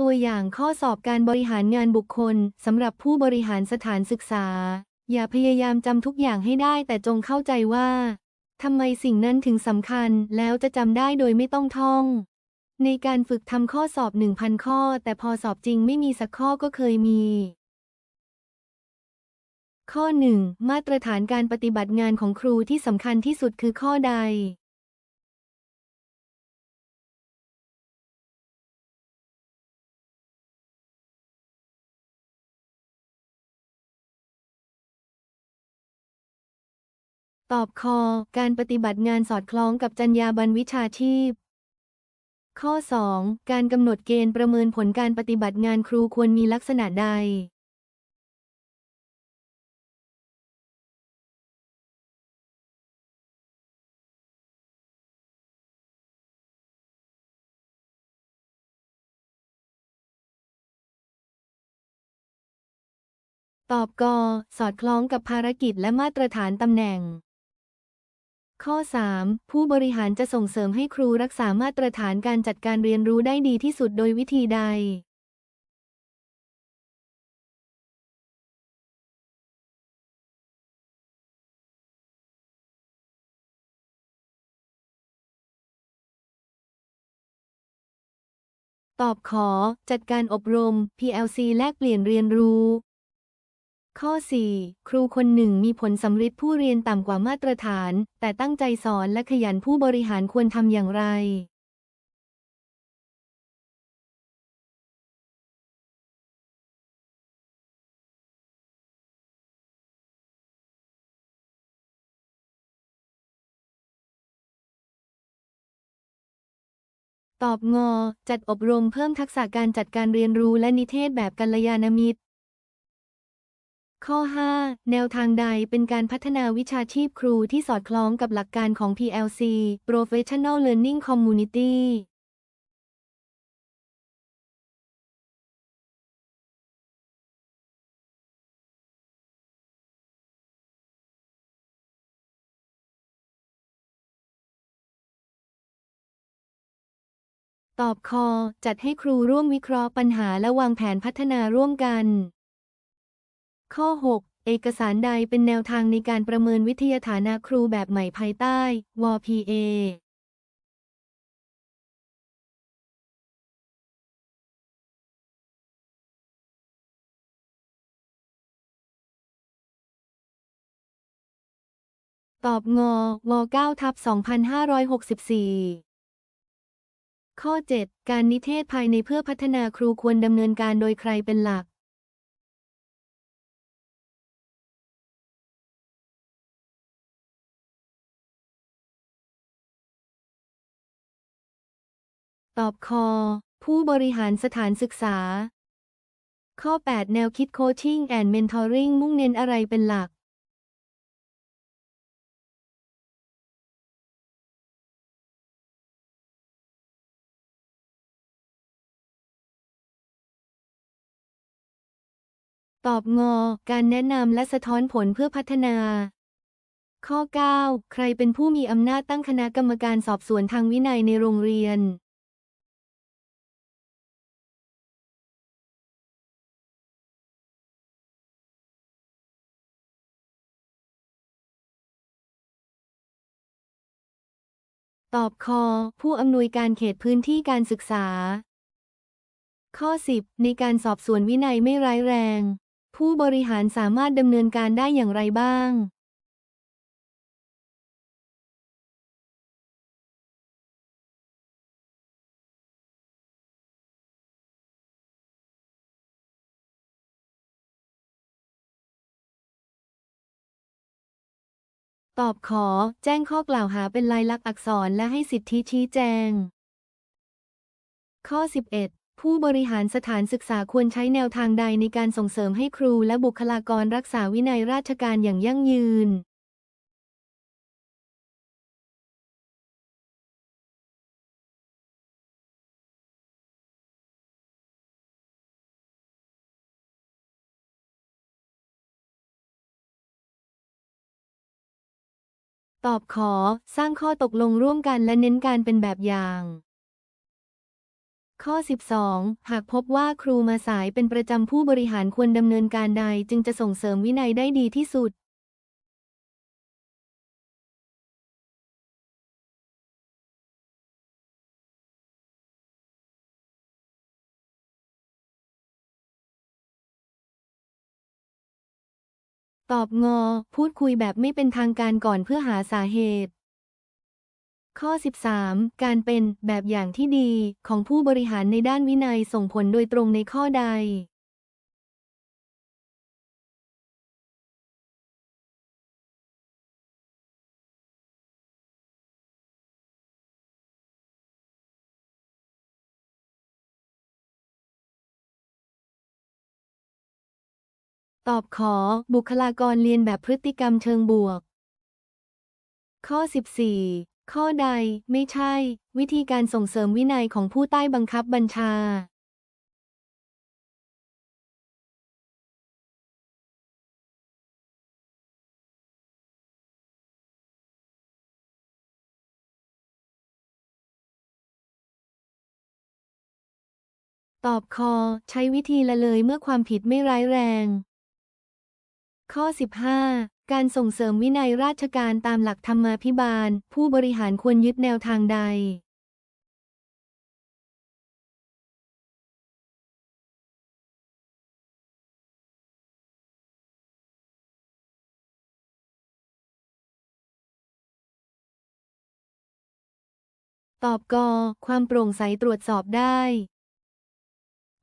ตัวอย่างข้อสอบการบริหารงานบุคคลสำหรับผู้บริหารสถานศึกษา อย่าพยายามจำทุกอย่างให้ได้แต่จงเข้าใจว่าทำไมสิ่งนั้นถึงสำคัญแล้วจะจำได้โดยไม่ต้องท่อง ในการฝึกทำข้อสอบ 1,000 ข้อ แต่พอสอบจริงไม่มีสักข้อก็เคยมี ข้อ 1 มาตรฐานการปฏิบัติงานของครูที่สำคัญที่สุดคือข้อใด ตอบคอ การปฏิบัติงานสอดคล้องกับจรรยาบรรณวิชาชีพ ข้อ 2 การกำหนดเกณฑ์ประเมินผลการปฏิบัติงานครูควรมีลักษณะใด ตอบกสอดคล้องกับภารกิจและมาตรฐานตำแหน่ง ข้อ 3 ผู้บริหารจะส่งเสริมให้ครูรักษามาตรฐานการจัดการเรียนรู้ได้ดีที่สุดโดยวิธีใด ตอบขอ จัดการอบรม PLC แลกเปลี่ยนเรียนรู้ ข้อ 4 ครูคนหนึ่งมีผลสำฤทธิ์ผู้เรียนต่ำกว่ามาตรฐาน แต่ตั้งใจสอนและขยันผู้บริหารควรทำอย่างไร ตอบงอ จัดอบรมเพิ่มทักษะการจัดการเรียนรู้และนิเทศแบบกัลยาณมิตร ข้อ 5 แนวทางใดเป็นการพัฒนาวิชาชีพครูที่สอดคล้องกับหลักการของ PLC Professional Learning Community ตอบคอ จัดให้ครูร่วมวิเคราะห์ปัญหาและวางแผนพัฒนาร่วมกัน ข้อ 6 เอกสารใดเป็นแนวทางในการประเมินวิทยาฐานะครูแบบใหม่ภายใต้ WPA ตอบงอว9ทับ2564 ข้อ 7 การนิเทศภายในเพื่อพัฒนาครูควรดำเนินการโดยใครเป็นหลัก ตอบคอ ผู้บริหารสถานศึกษา ข้อ 8 แนวคิดโคชชิ่งแอนด์เมนทอริงมุ่งเน้นอะไรเป็นหลักตอบงอ การแนะนำและสะท้อนผลเพื่อพัฒนา ข้อ 9 ใครเป็นผู้มีอำนาจตั้งคณะกรรมการสอบสวนทางวินัยในโรงเรียน ตอบคอ ผู้อำนวยการเขตพื้นที่การศึกษา ข้อ 10 ในการสอบสวนวินัยไม่ร้ายแรง ผู้บริหารสามารถดำเนินการได้อย่างไรบ้าง ตอบขอ แจ้งข้อกล่าวหาเป็นลายลักษณ์อักษรและให้สิทธิชี้แจง ข้อ 11ผู้บริหารสถานศึกษาควรใช้แนวทางใดในการส่งเสริมให้ครูและบุคลากรรักษาวินัยราชการอย่างยั่งยืน ตอบขอสร้างข้อตกลงร่วมกันและเน้นการเป็นแบบอย่าง ข้อ 12 หากพบว่าครูมาสายเป็นประจำผู้บริหารควรดำเนินการใดจึงจะส่งเสริมวินัยได้ดีที่สุด ตอบงอ พูดคุยแบบไม่เป็นทางการก่อนเพื่อหาสาเหตุ ข้อ 13 การเป็นแบบอย่างที่ดีของผู้บริหารในด้านวินัยส่งผลโดยตรงในข้อใด ตอบขอ บุคลากรเรียนแบบพฤติกรรมเชิงบวก ข้อ 14 ข้อใดไม่ใช่ วิธีการส่งเสริมวินัยของผู้ใต้บังคับบัญชา ตอบคอ ใช้วิธีละเลยเมื่อความผิดไม่ร้ายแรง ข้อ 15 การส่งเสริมวินัยราชการตามหลักธรรมาภิบาล ผู้บริหารควรยึดแนวทางใด ตอบกความโปร่งใสตรวจสอบได้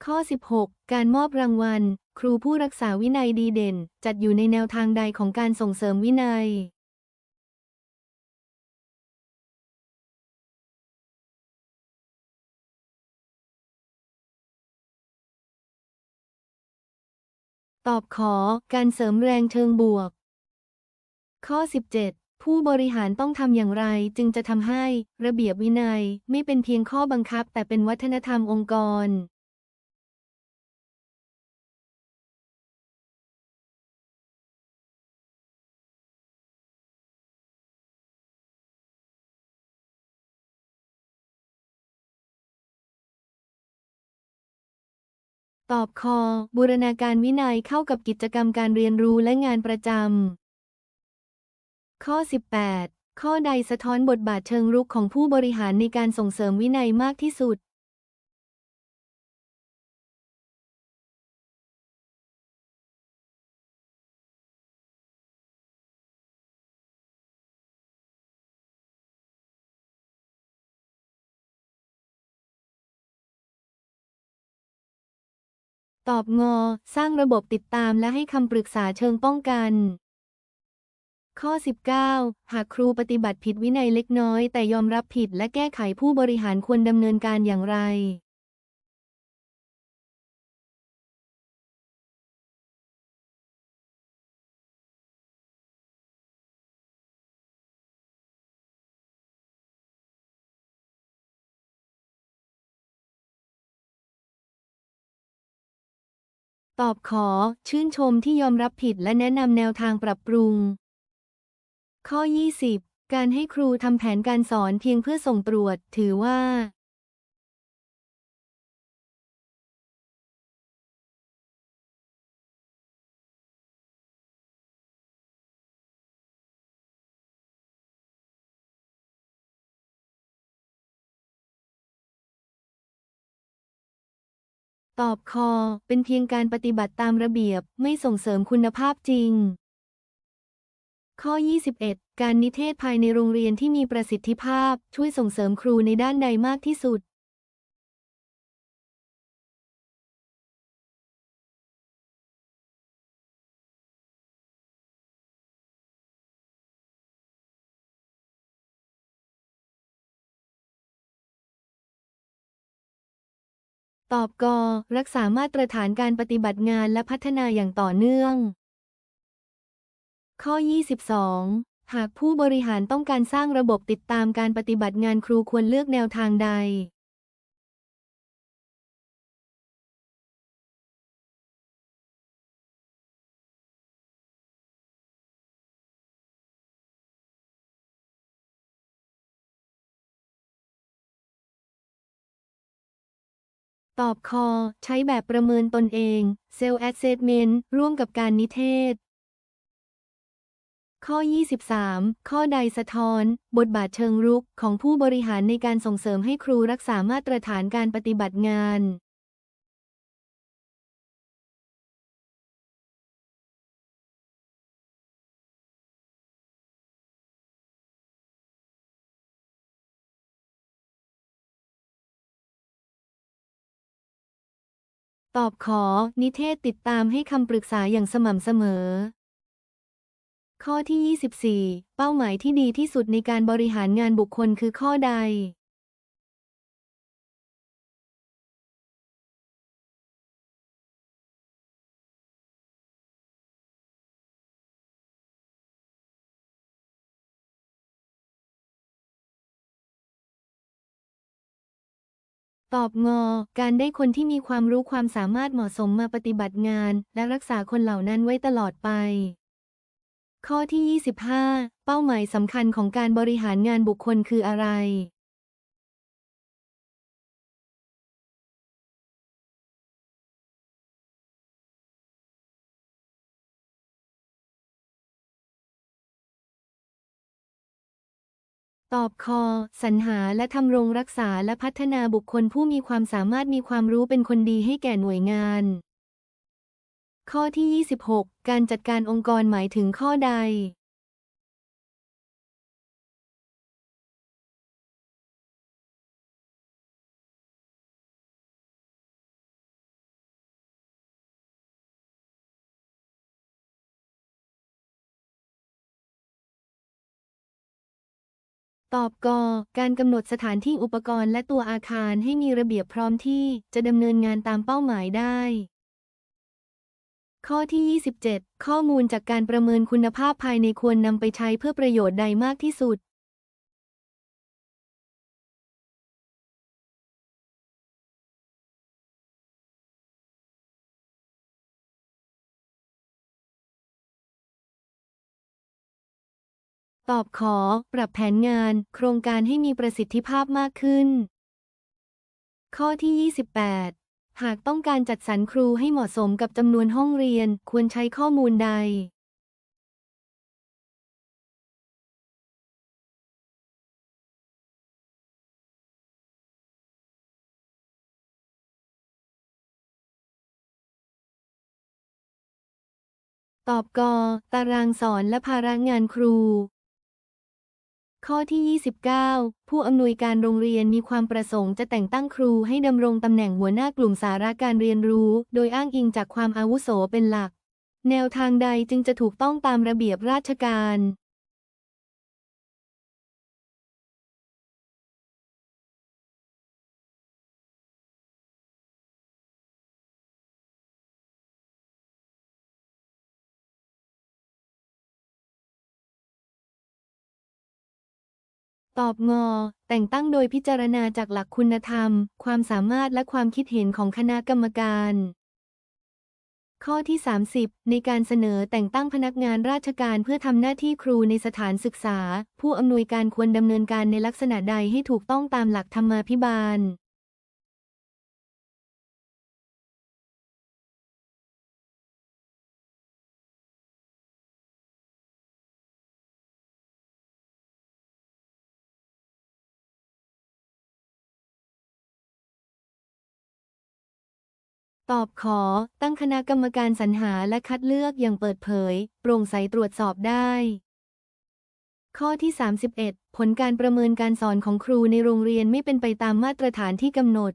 ข้อ 16 การมอบรางวัลครูผู้รักษาวินัยดีเด่น จัดอยู่ในแนวทางใดของการส่งเสริมวินัยตอบขอ การเสริมแรงเชิงบวก ข้อ 17 ผู้บริหารต้องทำอย่างไรจึงจะทำให้ ระเบียบวินัยไม่เป็นเพียงข้อบังคับ แต่เป็นวัฒนธรรมองค์กร ตอบคอ บูรณาการวินัยเข้ากับกิจกรรมการเรียนรู้และงานประจำ ข้อ 18 ข้อใดสะท้อนบทบาทเชิงรุกของผู้บริหารในการส่งเสริมวินัยมากที่สุด ตอบงอ สร้างระบบติดตามและให้คำปรึกษาเชิงป้องกัน ข้อ 19 หากครูปฏิบัติผิดวินัยเล็กน้อย แต่ยอมรับผิดและแก้ไขผู้บริหารควรดำเนินการอย่างไร ตอบขอ ชื่นชมที่ยอมรับผิดและแนะนำแนวทางปรับปรุง ข้อ 20 การให้ครูทำแผนการสอนเพียงเพื่อส่งตรวจ ถือว่า ตอบคอ เป็นเพียงการปฏิบัติตามระเบียบ ไม่ส่งเสริมคุณภาพจริง ข้อ 21 การนิเทศภายในโรงเรียนที่มีประสิทธิภาพ ช่วยส่งเสริมครูในด้านใดมากที่สุด ตอบกรักษามาตรฐานการปฏิบัติงานและพัฒนาอย่างต่อเนื่อง ข้อ 22 หากผู้บริหารต้องการสร้างระบบติดตามการปฏิบัติงานครูควรเลือกแนวทางใด ตอบคอ ใช้แบบประเมินตนเอง Self Assessment ร่วมกับการนิเทศ ข้อ 23 ข้อใดสะท้อน บทบาทเชิงรุกของผู้บริหารในการส่งเสริมให้ครูรักษามาตรฐานการปฏิบัติงาน ตอบขอ นิเทศติดตามให้คำปรึกษาอย่างสม่ำเสมอ ข้อที่ 24 เป้าหมายที่ดีที่สุดในการบริหารงานบุคคลคือข้อใด ตอบงอ การได้คนที่มีความรู้ความสามารถเหมาะสมมาปฏิบัติงาน และรักษาคนเหล่านั้นไว้ตลอดไป ข้อที่ 25 เป้าหมายสำคัญของการบริหารงานบุคคลคืออะไร ตอบคอ สรรหาและทำรงรักษาและพัฒนาบุคคลผู้มีความสามารถมีความรู้เป็นคนดีให้แก่หน่วยงาน ข้อที่ 26 การจัดการองค์กรหมายถึงข้อใด ตอบกอการกำหนดสถานที่อุปกรณ์และตัวอาคารให้มีระเบียบพร้อมที่จะดำเนินงานตามเป้าหมายได้ ข้อที่ 27 ข้อมูลจากการประเมินคุณภาพภายในควรนำไปใช้เพื่อประโยชน์ใดมากที่สุด ตอบขอปรับแผนงาน โครงการให้มีประสิทธิภาพมากขึ้น ข้อที่ 28 หากต้องการจัดสรรครูให้เหมาะสมกับจำนวนห้องเรียนควรใช้ข้อมูลใด ตอบกอตารางสอนและภาระงานครู ข้อที่ 29 ผู้อำนวยการโรงเรียนมีความประสงค์จะแต่งตั้งครูให้ดำรงตำแหน่งหัวหน้ากลุ่มสาระการเรียนรู้ โดยอ้างอิงจากความอาวุโสเป็นหลัก แนวทางใดจึงจะถูกต้องตามระเบียบราชการ ตอบงอ แต่งตั้งโดยพิจารณาจากหลักคุณธรรม ความสามารถและความคิดเห็นของคณะกรรมการ ข้อที่ 30 ในการเสนอแต่งตั้งพนักงานราชการเพื่อทำหน้าที่ครูในสถานศึกษา ผู้อำนวยการควรดำเนินการในลักษณะใดให้ถูกต้องตามหลักธรรมาภิบาล ตอบขอ ตั้งคณะกรรมการสรรหาและคัดเลือกอย่างเปิดเผย โปร่งใสตรวจสอบได้ ข้อที่ 31 ผลการประเมินการสอนของครูในโรงเรียนไม่เป็นไปตามมาตรฐานที่กำหนด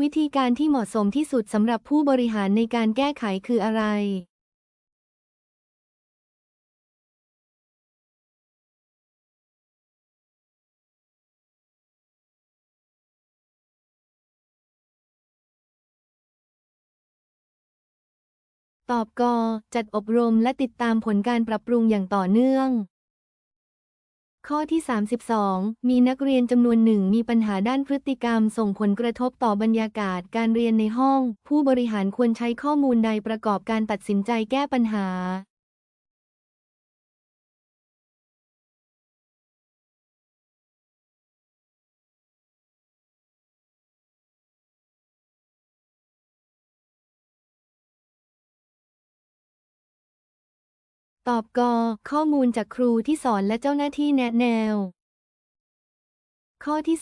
วิธีการที่เหมาะสมที่สุดสำหรับผู้บริหารในการแก้ไขคืออะไร ตอบกจัดอบรมและติดตามผลการปรับปรุงอย่างต่อเนื่อง ข้อที่ 32 มีนักเรียนจำนวนหนึ่งมีปัญหาด้านพฤติกรรม ส่งผลกระทบต่อบรรยากาศการเรียนในห้อง ผู้บริหารควรใช้ข้อมูลใดประกอบการตัดสินใจแก้ปัญหา ตอบกข้อมูลจากครูที่สอนและเจ้าหน้าที่แนะแนว ข้อที่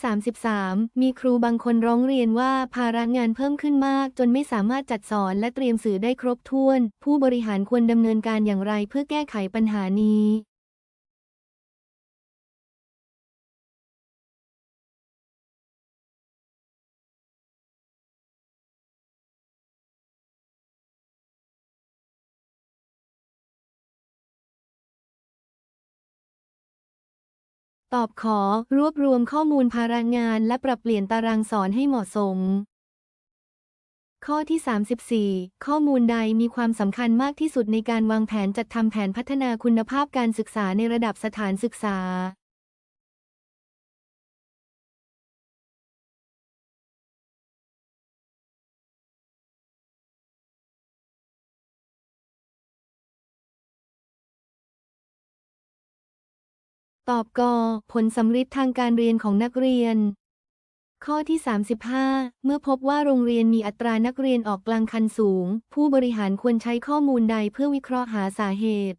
33 มีครูบางคนร้องเรียนว่าภาระงานเพิ่มขึ้นมาก จนไม่สามารถจัดสอนและเตรียมสื่อได้ครบถ้วน ผู้บริหารควรดำเนินการอย่างไรเพื่อแก้ไขปัญหานี้ ตอบขอรวบรวมข้อมูลภาระงาน และปรับเปลี่ยนตารางสอนให้เหมาะสม ข้อที่ 34 ข้อมูลใดมีความสำคัญมากที่สุดในการวางแผนจัดทำแผนพัฒนาคุณภาพการศึกษาในระดับสถานศึกษา ตอบกผลสำลิดทางการเรียนของนักเรียน ข้อที่ 35 เมื่อพบว่าโรงเรียนมีอัตรานักเรียนออกกลางคันสูง ผู้บริหารควรใช้ข้อมูลใดเพื่อวิเคราะห์หาสาเหตุ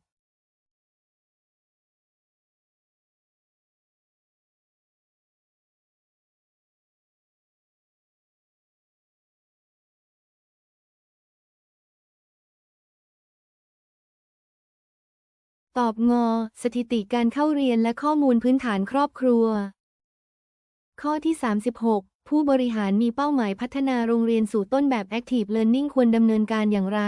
ตอบงอ สถิติการเข้าเรียนและข้อมูลพื้นฐานครอบครัว ข้อที่ 36 ผู้บริหารมีเป้าหมายพัฒนาโรงเรียนสู่ต้นแบบ Active Learning ควรดำเนินการอย่างไร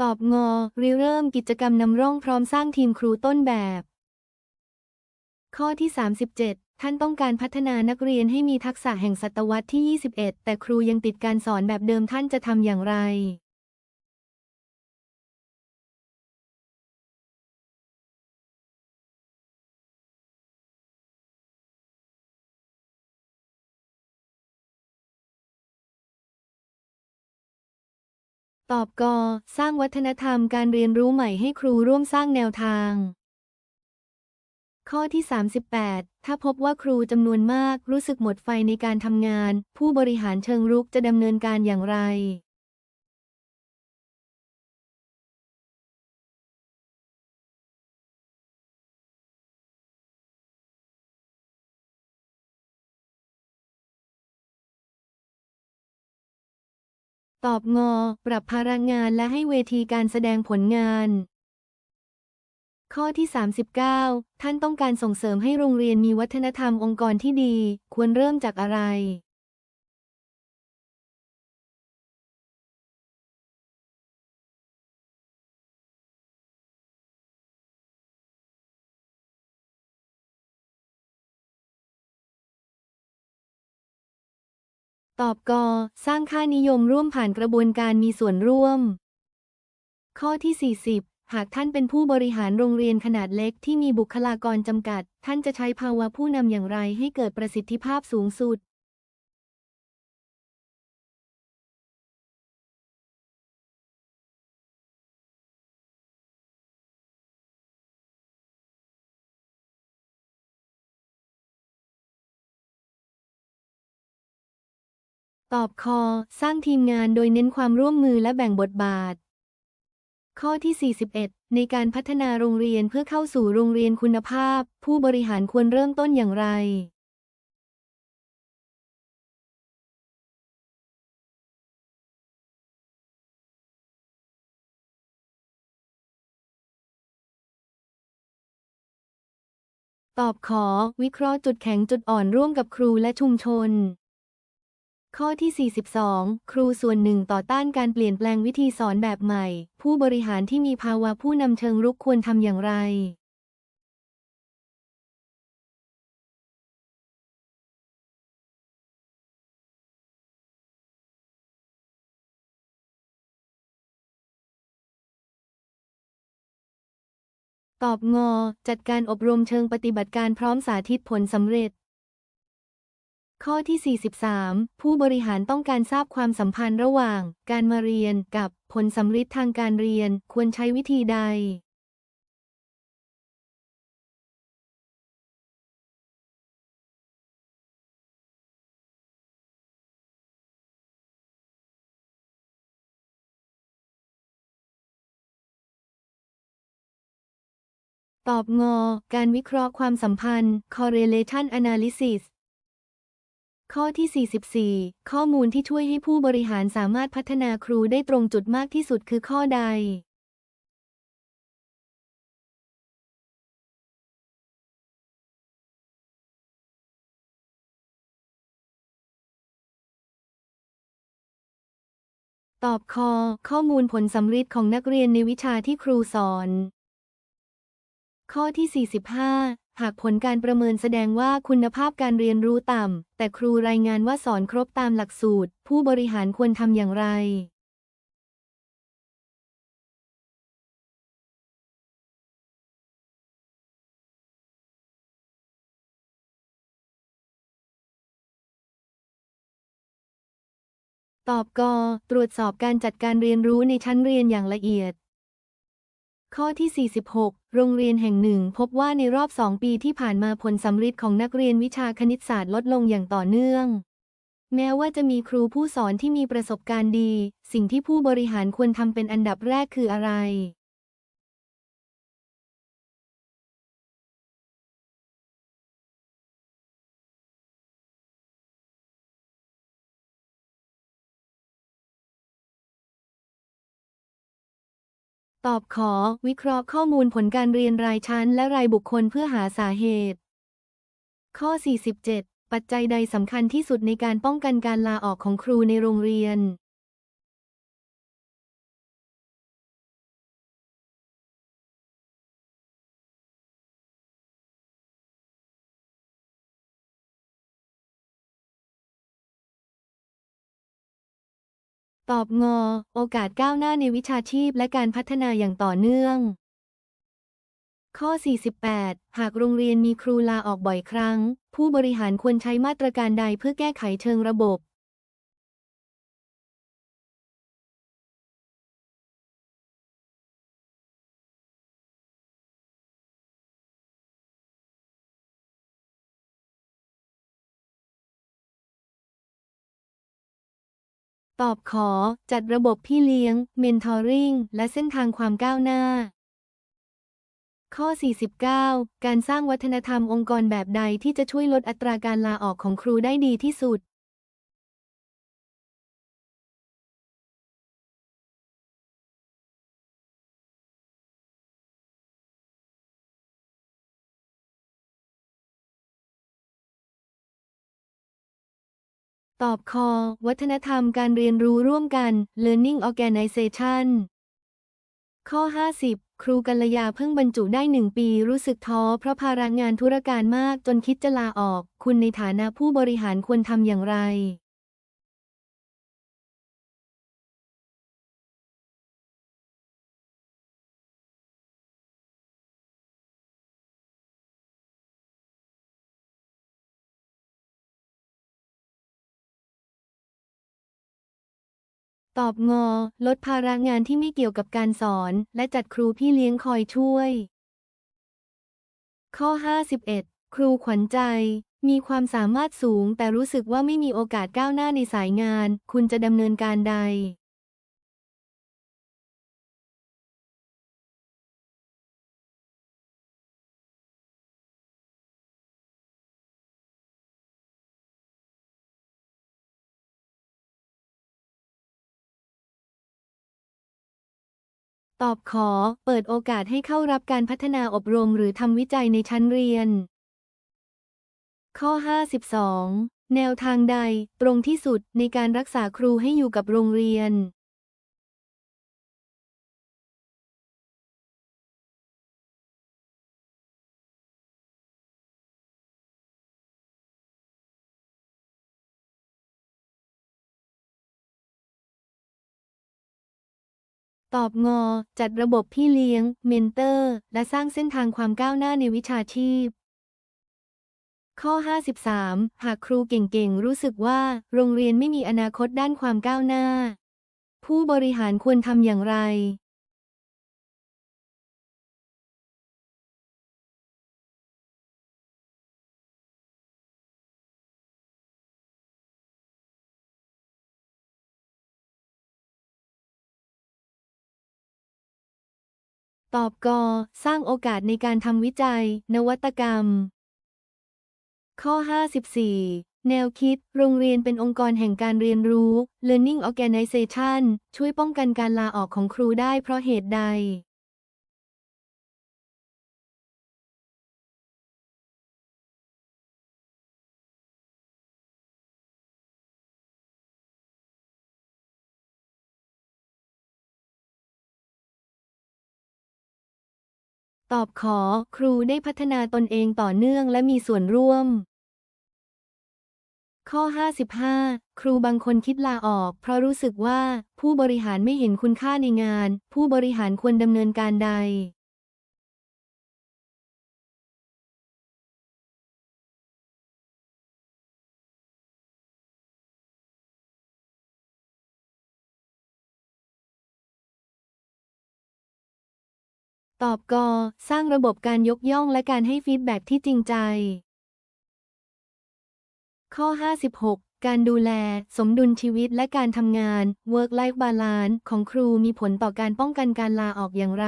ตอบงริเริ่มกิจกรรมนำร่องพร้อมสร้างทีมครูต้นแบบ ข้อที่ 37 ท่านต้องการพัฒนานักเรียนให้มีทักษะแห่งศตวรรษที่ 21 แต่ครูยังติดการสอนแบบเดิมท่านจะทำอย่างไร ตอบกสร้างวัฒนธรรมการเรียนรู้ใหม่ให้ครูร่วมสร้างแนวทาง ข้อที่ 38 ถ้าพบว่าครูจำนวนมากรู้สึกหมดไฟในการทำงาน ผู้บริหารเชิงรุกจะดำเนินการอย่างไร ตอบงอ ปรับภาระงานและให้เวทีการแสดงผลงาน ข้อที่ 39 ท่านต้องการส่งเสริมให้โรงเรียนมีวัฒนธรรมองค์กรที่ดี ควรเริ่มจากอะไร ตอบกสร้างค่านิยมร่วมผ่านกระบวนการมีส่วนร่วม ข้อที่ 40 หากท่านเป็นผู้บริหารโรงเรียนขนาดเล็กที่มีบุคลากรจำกัด ท่านจะใช้ภาวะผู้นำอย่างไรให้เกิดประสิทธิภาพสูงสุด ตอบคอ สร้างทีมงานโดยเน้นความร่วมมือและแบ่งบทบาท ข้อที่ 41 ในการพัฒนาโรงเรียนเพื่อเข้าสู่โรงเรียนคุณภาพ ผู้บริหารควรเริ่มต้นอย่างไร ตอบขอ วิเคราะห์จุดแข็งจุดอ่อนร่วมกับครูและชุมชน ข้อที่ 42 ครูส่วนหนึ่งต่อต้านการเปลี่ยนแปลงวิธีสอนแบบใหม่ ผู้บริหารที่มีภาวะผู้นำเชิงรุกควรทำอย่างไร ตอบงอ จัดการอบรมเชิงปฏิบัติการพร้อมสาธิตผลสำเร็จ ข้อที่ 43 ผู้บริหารต้องการทราบความสัมพันธ์ระหว่าง การมาเรียนกับผลสัมฤทธิ์ทางการเรียนควรใช้วิธีใด ตอบงอ การวิเคราะห์ความสัมพันธ์ correlation analysis ข้อที่ 44 ข้อมูลที่ช่วยให้ผู้บริหารสามารถพัฒนาครูได้ตรงจุดมากที่สุดคือข้อใด ตอบคอ ข้อมูลผลสำฤทธิ์ของนักเรียนในวิชาที่ครูสอน ข้อที่ 45 หากผลการประเมินแสดงว่าคุณภาพการเรียนรู้ต่ำ แต่ครูรายงานว่าสอนครบตามหลักสูตร ผู้บริหารควรทำอย่างไร ตอบกอตรวจสอบการจัดการเรียนรู้ในชั้นเรียนอย่างละเอียด ข้อที่ 46 โรงเรียนแห่งหนึ่ง พบว่าในรอบ 2 ปีที่ผ่านมาผลสำฤทธิ์ของนักเรียนวิชาคณิตศาสตร์ลดลงอย่างต่อเนื่อง แม้ว่าจะมีครูผู้สอนที่มีประสบการณ์ดี สิ่งที่ผู้บริหารควรทำเป็นอันดับแรกคืออะไร ตอบขอ วิเคราะห์ข้อมูลผลการเรียนรายชั้น และรายบุคคลเพื่อหาสาเหตุ ข้อ 47 ปัจจัยใดสำคัญที่สุดในการป้องกันการลาออกของครูในโรงเรียน ตอบงอ โอกาสก้าวหน้าในวิชาชีพและการพัฒนาอย่างต่อเนื่อง ข้อ 48 หากโรงเรียนมีครูลาออกบ่อยครั้ง ผู้บริหารควรใช้มาตรการใดเพื่อแก้ไขเชิงระบบ ตอบขอ จัดระบบพี่เลี้ยง mentoring และเส้นทางความก้าวหน้า ข้อ 49 การสร้างวัฒนธรรมองค์กรแบบใดที่จะช่วยลดอัตราการลาออกของครูได้ดีที่สุด ตอบคอ วัฒนธรรมการเรียนรู้ร่วมกัน learning organization ข้อ 50 ครูกัลยาเพิ่งบรรจุได้หนึ่งปีรู้สึกท้อเพราะภาระงานธุรการมากจนคิดจะลาออก คุณในฐานะผู้บริหารควรทำอย่างไร ตอบงอ ลดภาระงานที่ไม่เกี่ยวกับการสอน และจัดครูพี่เลี้ยงคอยช่วย ข้อ 51 ครูขวัญใจ มีความสามารถสูงแต่รู้สึกว่าไม่มีโอกาสก้าวหน้าในสายงาน คุณจะดำเนินการใด ตอบขอ เปิดโอกาสให้เข้ารับการพัฒนาอบรมหรือทำวิจัยในชั้นเรียน ข้อ 52 แนวทางใดตรงที่สุดในการรักษาครูให้อยู่กับโรงเรียน ตอบงอ จัดระบบพี่เลี้ยง เมนเตอร์ และสร้างเส้นทางความก้าวหน้าในวิชาชีพ ข้อ 53 หากครูเก่งๆ รู้สึกว่าโรงเรียนไม่มีอนาคตด้านความก้าวหน้า ผู้บริหารควรทำอย่างไร ตอบกสร้างโอกาสในการทำวิจัย นวัตกรรม ข้อ 54 แนวคิด โรงเรียนเป็นองค์กรแห่งการเรียนรู้ Learning Organization ช่วยป้องกันการลาออกของครูได้เพราะเหตุใด ตอบขอครูได้พัฒนาตนเองต่อเนื่องและมีส่วนร่วม ข้อ 55 ครูบางคนคิดลาออก เพราะรู้สึกว่าผู้บริหารไม่เห็นคุณค่าในงาน ผู้บริหารควรดำเนินการใด ตอบกสร้างระบบการยกย่องและการให้ฟีดแบ็กที่จริงใจ ข้อ 56 การดูแล สมดุลชีวิตและการทำงาน work life balance ของครูมีผลต่อการป้องกันการลาออกอย่างไร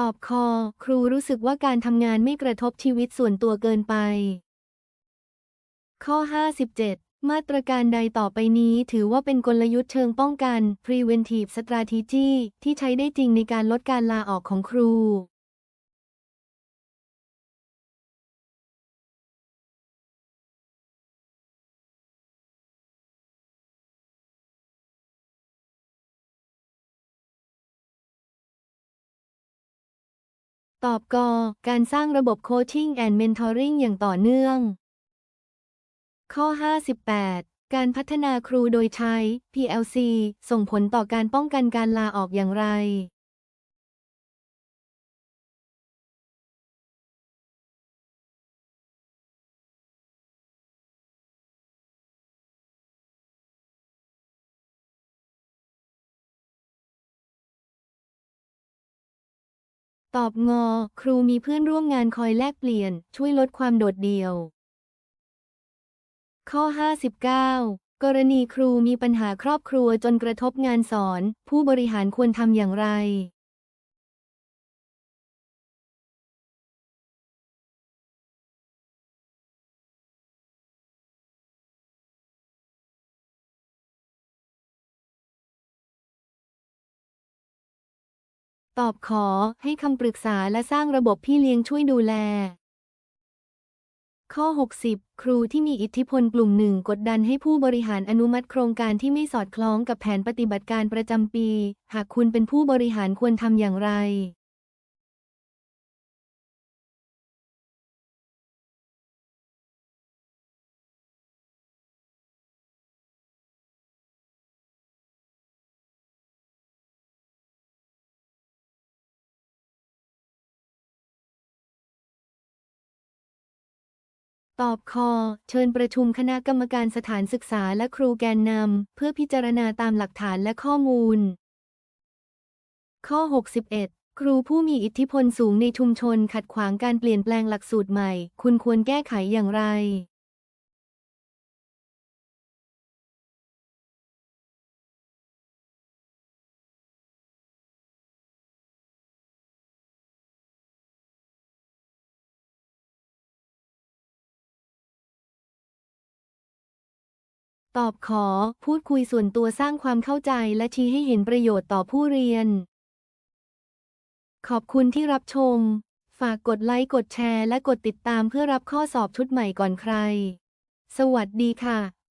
ตอบคอ ครูรู้สึกว่าการทำงานไม่กระทบชีวิตส่วนตัวเกินไป ข้อ 57 มาตรการใดต่อไปนี้ถือว่าเป็นกลยุทธ์เชิงป้องกัน preventive strategy ที่ใช้ได้จริงในการลดการลาออกของครู ตอบกการสร้างระบบโคชชิ่งแอนด์เมนทอริงอย่างต่อเนื่อง ข้อ 58 การพัฒนาครูโดยใช้ PLC ส่งผลต่อการป้องกันการลาออกอย่างไร ตอบงอ ครูมีเพื่อนร่วมงานคอยแลกเปลี่ยน ช่วยลดความโดดเดี่ยว ข้อ 59 กรณีครูมีปัญหาครอบครัวจนกระทบงานสอน ผู้บริหารควรทำอย่างไร ตอบขอให้คำปรึกษาและสร้างระบบพี่เลี้ยงช่วยดูแล ข้อ 60 ครูที่มีอิทธิพลกลุ่มหนึ่งกดดันให้ผู้บริหารอนุมัติโครงการที่ไม่สอดคล้องกับแผนปฏิบัติการประจำปี หากคุณเป็นผู้บริหารควรทำอย่างไร ตอบคอ เชิญประชุมคณะกรรมการสถานศึกษาและครูแกนนำ เพื่อพิจารณาตามหลักฐานและข้อมูล ข้อ 61 ครูผู้มีอิทธิพลสูงในชุมชนขัดขวางการเปลี่ยนแปลงหลักสูตรใหม่ คุณควรแก้ไขอย่างไร ตอบขอ พูดคุยส่วนตัวสร้างความเข้าใจและชี้ให้เห็นประโยชน์ต่อผู้เรียน ขอบคุณที่รับชม ฝากกดไลค์ กดแชร์ และกดติดตามเพื่อรับข้อสอบชุดใหม่ก่อนใคร สวัสดีค่ะ